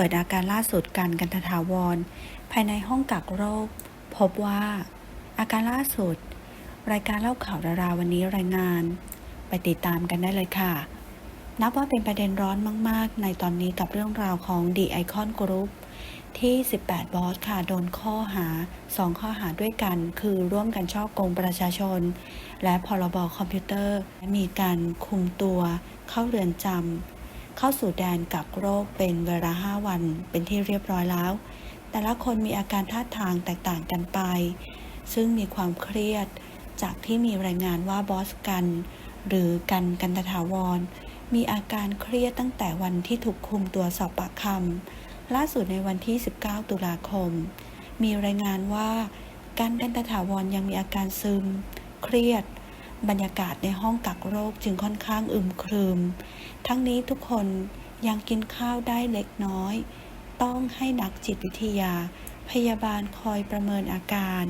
ปิดอาการล่าสุดกันกันตถาวร ภายในห้องกักโรค พบว่า อาการล่าสุด รายการเล่าข่าวดาราวันนี้รายงาน ไปติดตามกันได้เลยค่ะ นับว่าเป็นประเด็นร้อนมาก ๆ ในตอนนี้กับเรื่องราวของ The Icon Group ที่ 18 บอสค่ะ โดนข้อหา 2 ข้อหาด้วยกัน คือร่วมกันช่อโกงประชาชน และพรบอคอมพิวเตอร์และมีการคุมตัว เข้าเรือนจำ เข้าสู่แดนกักโรคเป็นเวลา5วันเป็นที่เรียบร้อยแล้ว แต่ละคนมีอาการท่าทางแตกต่างกันไป ซึ่งมีความเครียดจากที่มีรายงานว่าบอสกัน หรือกันกันตถาวร มีอาการเครียดตั้งแต่วันที่ถูกคุมตัวสอบปากคำล่าสุดในวันที่ 19 ตุลาคม มีรายงานว่ากันกันตถาวรยังมีอาการซึม เครียด บรรยากาศในห้องกักโรคจึงค่อนข้างอึมครึม ทั้งนี้ทุกคนยังกินข้าวได้เล็กน้อย ต้องให้นักจิตวิทยา พยาบาลคอยประเมินอาการ